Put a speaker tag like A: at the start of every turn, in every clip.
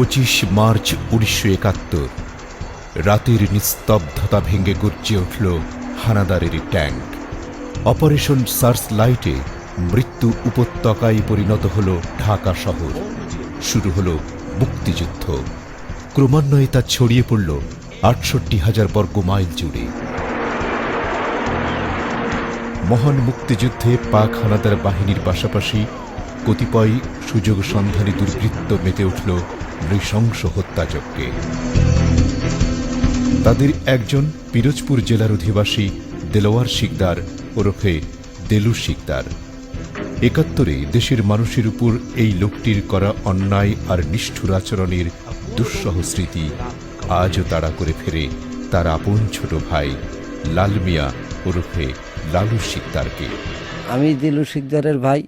A: পঁচিশ মার্চ উনিশশো একাত্তর। রাতের নিস্তব্ধতা ভেঙে গর্জে উঠল হানাদারের ট্যাঙ্ক। অপারেশন সার্চ লাইটে মৃত্যু উপত্যকায় পরিণত হল ঢাকা শহর। শুরু হল মুক্তিযুদ্ধ। ক্রমান্বয়ে তা ছড়িয়ে পড়ল আটষট্টি হাজার বর্গ মাইল জুড়ে। মহান মুক্তিযুদ্ধে পাক হানাদার বাহিনীর পাশাপাশি কতিপয় সুযোগ সন্ধানী দুর্বৃত্ত মেতে উঠল নৃশংস হত্যাযজ্ঞে। তাদের একজন পিরোজপুর জেলার অধিবাসী দেলোয়ার শিকদার ওরফে দেলু শিকদার। একাত্তরে দেশের মানুষের উপর এই লোকটির করা অন্যায় আর নিষ্ঠুর আচরণের দুঃসহ স্মৃতি আজও তাড়া করে ফেরে তার আপন ছোট ভাই, লাল মিয়া ওরফে লালু শিকদারকে।
B: আমি দিলু শিকদারের ভাই,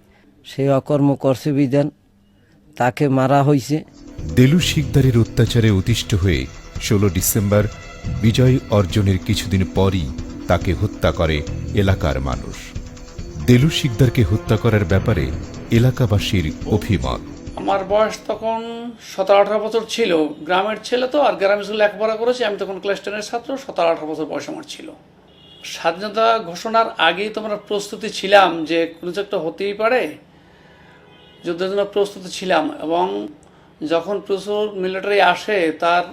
B: সে অকর্ম করছে বিধান, তাকে মারা হয়েছে
A: দেলু শিকদারের অত্যাচারে অতিষ্ঠ হয়ে ষোলো ডিসেম্বর বিজয় অর্জনের কিছুদিন পরই তাকে হত্যা করে এলাকার মানুষ। দেলু শিকদারকে হত্যা করার ব্যাপারে এলাকাবাসীর অভিমত।
C: আমার বয়স তখন সতেরো আঠারো বছর ছিল। গ্রামের ছেলে তো, আর গ্রামের স্কুলে লেখাপড়া করেছি, আমি তখন ক্লাস টেনের ছাত্র সতেরো আঠারো বছর বয়স আমার ছিল। স্বাধীনতা ঘোষণার আগেই তো আমরা প্রস্তুতি ছিলাম যে কোনো একটা হতেই পারে। যুদ্ধের জন্য প্রস্তুতি ছিলাম এবং যখন প্রচুর মিলিটারি আসে, তার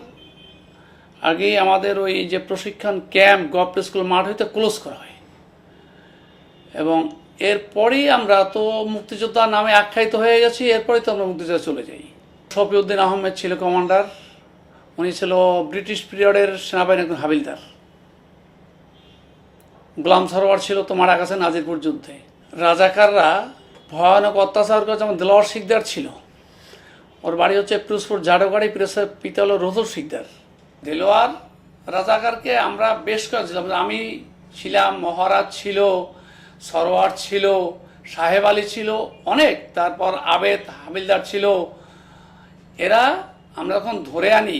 C: আগেই আমাদের ওই যে প্রশিক্ষণ ক্যাম্প গভ স্কুল মাঠ হইতে ক্লোজ করা হয়। এবং এরপরেই আমরা তো মুক্তিযোদ্ধা নামে আখ্যায়িত হয়ে গেছি, এরপরেই তো আমরা মুক্তিযোদ্ধা চলে যাই। শফিউদ্দিন আহমেদ ছিল কমান্ডার উনি ছিল ব্রিটিশ পিরিয়ডের সেনাবাহিনীর একজন হাবিলদার। গোলাম সরোয়ার ছিল তো মারা গেছে নাজিরপুর যুদ্ধে। রাজাকাররা ভয়ানক অত্যাচার করে যেমন দেলোয়ার শিকদার ছিল। ওর বাড়ি হচ্ছে পিরোজপুর জাডোগাড়ি, পিরোজপুর পিতা হলো রোদর শিকদার দেলোয়ার রাজাকারকে আমরা বেশ করেছিলাম আমি ছিলাম, মহারাজ ছিল, সরোয়ার ছিল, সাহেব আলী ছিল, অনেক। তারপর আবেদ হাবিলদার ছিল। এরা আমরা যখন ধরে আনি।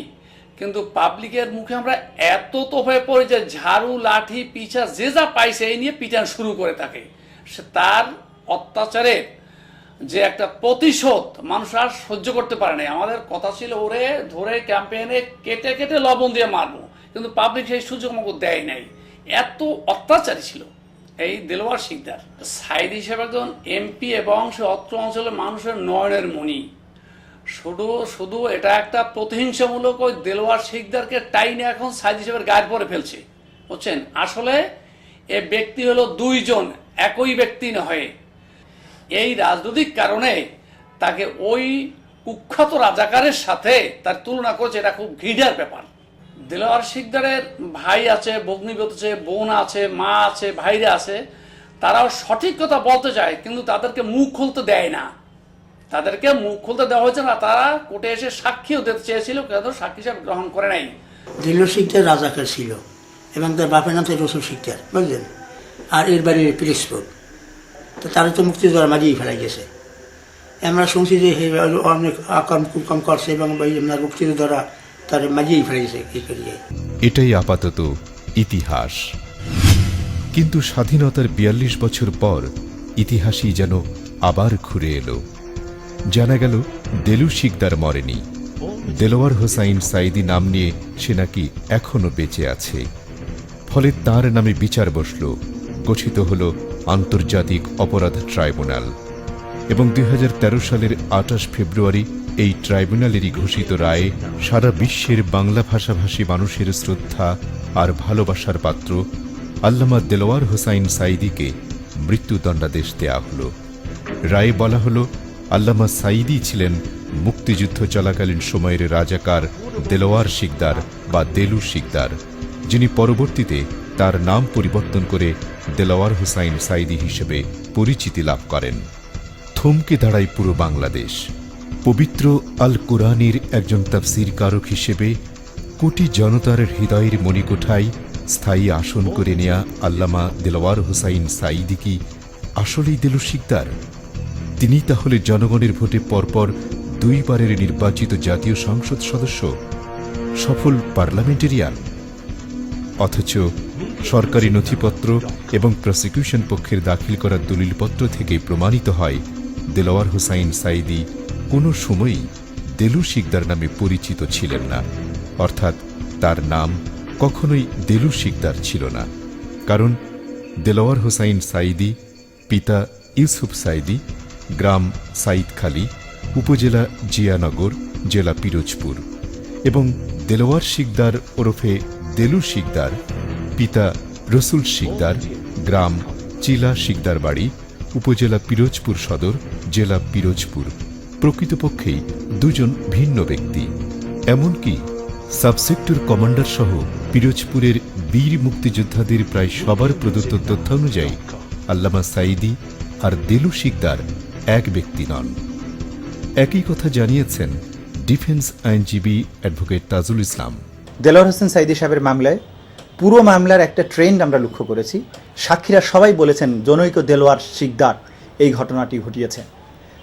C: কিন্তু পাবলিকের মুখে আমরা এত তো হয়ে পড়ি যে ঝাড়ু, লাঠি, পিছা, যে যা পাইছে এই নিয়ে পিটান শুরু করে থাকে সে তার অত্যাচারের যে একটা প্রতিশোধ মানুষ আর সহ্য করতে পারে নাই। আমাদের কথা ছিল, ওরে, ধরে ক্যাম্পেইনে কেটে কেটে লবণ দিয়ে মারবো। কিন্তু পাবলিক সেই সুযোগ আমাকে দেয় নাই। এত অত্যাচারী ছিল। এই দেলোয়ার শিকদার, সাইদ হিসেবে একজন এমপি এবং সে অত্র অঞ্চলের মানুষের নয়নের মণি। শুধু শুধু এটা একটা প্রতিহিংসামূলক ওই দেলোয়ার শিকদারকে টাইনে এখন সাইদ হিসেবে গায়ের পরে ফেলছে। বুঝছেন? আসলে এ ব্যক্তি হলো দুইজন, একই ব্যক্তি নয়। এই রাজনৈতিক কারণে তাকে ওই কুখ্যাত রাজাকারের সাথে তার তুলনা করেছে, এটা খুব ঘৃণার ব্যাপার। দেলোয়ার শিকদারের ভাই আছে ভগ্নিপতি আছে, বোন আছে, মা আছে, ভাইরা আছে, তারাও সঠিক কথা বলতে চায়, কিন্তু তাদেরকে মুখ খুলতে দেয় না। তাদেরকে মুখ খুলতে দেওয়া হয়েছে না, তারা কোর্টে এসে সাক্ষীও দিতে চেয়েছিল কিন্তু সাক্ষী হিসাবে গ্রহণ করে নাই?
D: দিল্লু শিকদার রাজাকার ছিল, এবং তার বাপের নাম রসুল শিকদার, বুঝলেন? আর এর বাড়ি পিরিসপুর তো তারা তো মুক্তিযোদ্ধার মাঝেই ফেলা গেছে। আমরা শুনছি যে অনেক আকাম কুকম করছে এবং আপনার মুক্তিযোদ্ধারা তার মাঝেই ফেলে গেছে করিয়ে।
A: এটাই আপাতত ইতিহাস। কিন্তু স্বাধীনতার বিয়াল্লিশ বছর পর ইতিহাসই যেন আবার ঘুরে এলো। জানা গেল, দেলু শিকদার মরেনি। দেলোয়ার হোসাইন সাইদি নাম নিয়ে সে নাকি এখনও বেঁচে আছে। ফলে তার নামে বিচার বসল গঠিত হল আন্তর্জাতিক অপরাধ ট্রাইব্যুনাল। এবং দুই হাজার তেরো সালের আঠাশ ফেব্রুয়ারি এই ট্রাইব্যুনালেরই ঘোষিত রায়ে সারা বিশ্বের বাংলা ভাষাভাষী মানুষের শ্রদ্ধা আর ভালোবাসার পাত্র আল্লামা দেলোয়ার হোসাইন সাইদিকে মৃত্যুদণ্ডাদেশ দেয়া হল। রায়ে বলা হল, আল্লামা সাইদি ছিলেন মুক্তিযুদ্ধ চলাকালীন সময়ের রাজাকার দেলোয়ার শিকদার বা দেলু শিকদার, যিনি পরবর্তীতে তার নাম পরিবর্তন করে দেলাওয়ার হুসাইন সাইদি হিসেবে পরিচিতি লাভ করেন। থমকে দাঁড়ায় পুরো বাংলাদেশ। পবিত্র আল কোরআনের একজন তাফসির কারক হিসেবে কোটি জনতার হৃদয়ের মণিকোঠায় স্থায়ী আসন করে নেয়া আল্লামা দেলাওয়ার হুসাইন সাইদি কি আসলেই দেলু শিকদার তিনি তাহলে জনগণের ভোটে পরপর দুইবারের নির্বাচিত জাতীয় সংসদ সদস্য? সফল পার্লামেন্টেরিয়ান? অথচ সরকারি নথিপত্র এবং প্রসিকিউশন পক্ষের দাখিল করা দলিলপত্র থেকে প্রমাণিত হয় দেলোয়ার হুসাইন সাইদি কোনো সময়ই দেলু শিকদার নামে পরিচিত ছিলেন না। অর্থাৎ তার নাম কখনোই দেলু শিকদার ছিল না। কারণ দেলোয়ার হুসাইন সাইদি পিতা ইউসুফ সাইদি গ্রাম সাইদখালী, উপজেলা জিয়ানগর, জেলা পিরোজপুর এবং দেলোয়ার শিকদার ওরফে দেলু শিকদার পিতা রসুল শিকদার, গ্রাম চিলা শিকদার বাড়ি, উপজেলা পিরোজপুর সদর, জেলা পিরোজপুর। প্রকৃতপক্ষেই দুজন ভিন্ন ব্যক্তি। এমনকি সাবসেক্টর কমান্ডার সহ পিরোজপুরের বীর মুক্তিযোদ্ধাদের প্রায় সবার প্রদত্ত তথ্য অনুযায়ী আল্লামা সাইদি আর দেলু শিকদার এক ব্যক্তি নন। একই কথা জানিয়েছেন ডিফেন্স আইনজীবী অ্যাডভোকেট তাজুল ইসলাম।
E: দেলোয়ার হোসেন সাইদি সাহেবের মামলায় পুরো মামলার একটা ট্রেন্ড আমরা লক্ষ্য করেছি। সাক্ষীরা সবাই বলেছেন, জনৈক দেলোয়ার শিকদার এই ঘটনাটি ঘটিয়েছে।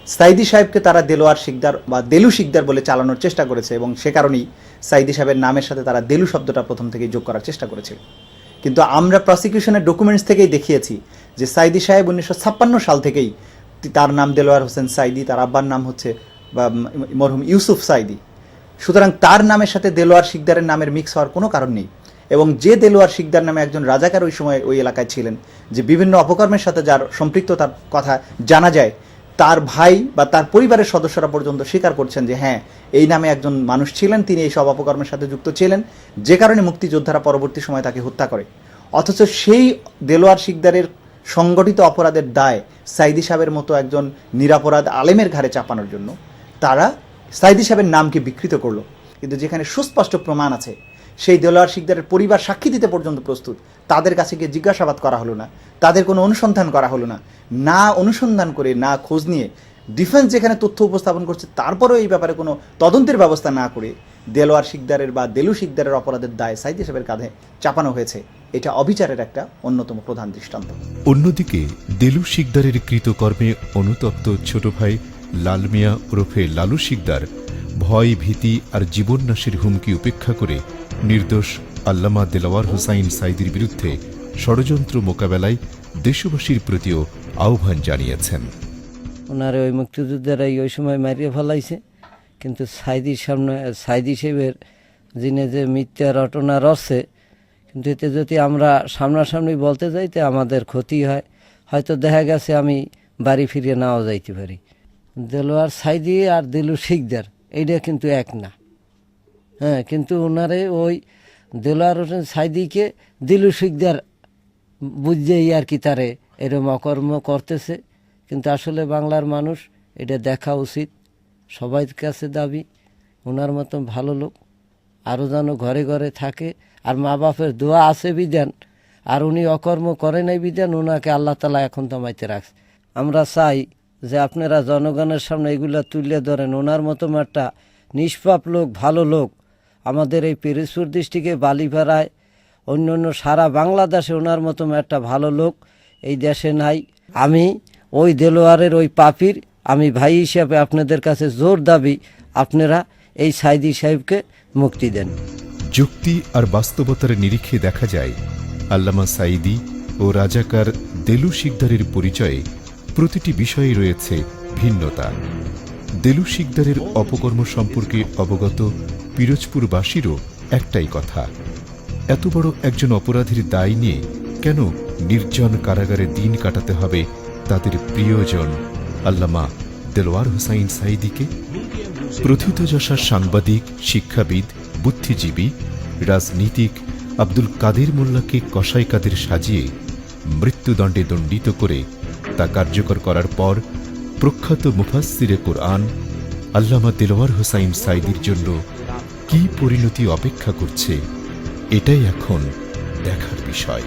E: সাইদি সাহেবকে তারা দেলোয়ার শিকদার বা দেলু শিকদার বলে চালানোর চেষ্টা করেছে এবং সে কারণেই সাইদি সাহেবের নামের সাথে তারা দেলু শব্দটা প্রথম থেকেই যোগ করার চেষ্টা করেছিল কিন্তু আমরা প্রসিকিউশনের ডকুমেন্টস থেকেই দেখিয়েছি যে সাইদি সাহেব উনিশশো ছাপ্পান্ন সাল থেকেই তার নাম দেলোয়ার হোসেন সাইদি, তার আব্বার নাম হচ্ছে, বা মরহুম ইউসুফ সাইদি। সুতরাং তার নামের সাথে দেলোয়ার শিকদারের নামের মিক্স হওয়ার কোনো কারণ নেই। এবং যে দেলোয়ার শিকদার নামে একজন রাজাকার ওই সময় ওই এলাকায় ছিলেন, যে বিভিন্ন অপকর্মের সাথে যার সম্পৃক্ততার কথা জানা যায়, তার ভাই বা তার পরিবারের সদস্যরা পর্যন্ত স্বীকার করছেন যে হ্যাঁ এই নামে একজন মানুষ ছিলেন, তিনি এই সব অপকর্মের সাথে যুক্ত ছিলেন, যে কারণে মুক্তিযোদ্ধারা পরবর্তী সময় তাকে হত্যা করে। অথচ সেই দেলোয়ার শিকদারের সংগঠিত অপরাধের দায় সাইদি সাহেবের মতো একজন নিরাপরাধ আলেমের ঘাড়ে চাপানোর জন্য, তারা সাইদি সাহেবের নামকে বিকৃত করল। কিন্তু যেখানে সুস্পষ্ট প্রমাণ আছে, সেই দেলোয়ার শিকদারের পরিবার সাক্ষী দিতে পর্যন্ত প্রস্তুত। তাদের কাছে গিয়ে জিজ্ঞাসাবাদ করা হলো না। তাদের কোনো অনুসন্ধান করা হলো না। না অনুসন্ধান করে, না খোঁজ নিয়ে ডিফেন্স যেখানে তথ্য উপস্থাপন করছে, তারপরেও এই ব্যাপারে কোনো তদন্তের ব্যবস্থা না করে দেলোয়ার শিকদারের বা দেলু শিকদারের অপরাধের দায় সাইদি সাহেবের কাঁধে চাপানো হয়েছে। এটা অবিচারের একটা অন্যতম প্রধান দৃষ্টান্ত।
A: অন্যদিকে, দেলু শিকদারের কৃতকর্মে অনুতপ্ত ছোট ভাই লাল মিয়া ওরফে লালু শিকদার ভয়, ভীতি আর জীবননাশের হুমকি উপেক্ষা করে নির্দোষ আল্লামা দেলাওয়ার হুসাইন সাইদির বিরুদ্ধে ষড়যন্ত্র মোকাবেলায় দেশবাসীর প্রতিও আহ্বান জানিয়েছেন।
B: ওনারে ওই মুক্তিযোদ্ধারাই ওই সময় মারিয়ে ফেলাইছে, কিন্তু সাইদির সামনে, সাইদি সাহেবের যিনি যে মিথ্যা রটনা রসে কিন্তু এতে যদি আমরা সামনাসামনি বলতে যাইতে আমাদের ক্ষতি হয়। হয়তো দেখা গেছে আমি বাড়ি ফিরিয়ে নাও যাইতে পারি। দেলোয়ার সাইদি আর দিলু শিকদার। এইটা কিন্তু এক না। হ্যাঁ কিন্তু ওনারে ওই দেলোয়ার হোসেন সাইদিকে দিলু শিকদার বুঝছেই আর কি তারে এরম অকর্ম করতেছে। কিন্তু আসলে বাংলার মানুষ এটা দেখা উচিত। সবাই কাছে দাবি ওনার মতন ভালো লোক আরও যেন ঘরে ঘরে থাকে। আর মা বাপের দোয়া আছে বিধান, আর উনি অকর্ম করে নাই বিধান ওনাকে আল্লাহ তালা এখন দমাইতে রাখছে। আমরা চাই যে আপনারা জনগণের সামনে এগুলা তুলে ধরেন, ওনার মতো একটা নিষ্পাপ লোক, ভালো লোক, আমাদের এই পিরিজপুর ডিস্ট্রিক্টে বালিপাড়ায় অন্য অন্য সারা বাংলাদেশে ওনার মতো একটা ভালো লোক এই দেশে নাই। আমি ওই দেলোয়ারের ওই পাপির, আমি ভাই হিসাবে আপনাদের কাছে জোর দাবি, আপনারা এই সাইদি সাহেবকে মুক্তি দেন।
A: যুক্তি আর বাস্তবতার নিরিখে দেখা যায় আল্লামা সাইদি ও রাজাকার দেলু শিকদারের পরিচয়ে প্রতিটি বিষয়ে রয়েছে ভিন্নতা। দেলু শিকদারের অপকর্ম সম্পর্কে অবগত পিরোজপুরবাসীরও একটাই কথা। এত বড় একজন অপরাধীর দায় নিয়ে কেন নির্জন কারাগারে দিন কাটাতে হবে তাদের প্রিয়জন আল্লামা দেলোয়ার হোসাইন সাইদিকে প্রথিতযশা সাংবাদিক, শিক্ষাবিদ, বুদ্ধিজীবী, রাজনীতিক আব্দুল কাদের মোল্লাকে কসাই কাদের সাজিয়ে মৃত্যুদণ্ডে দণ্ডিত করে তা কার্যকর করার পর প্রখ্যাত মুফাসিরে কোরআন আল্লামা দেলোয়ার হোসাইন সাইদির জন্য কি পরিণতি অপেক্ষা করছে, এটাই এখন দেখার বিষয়।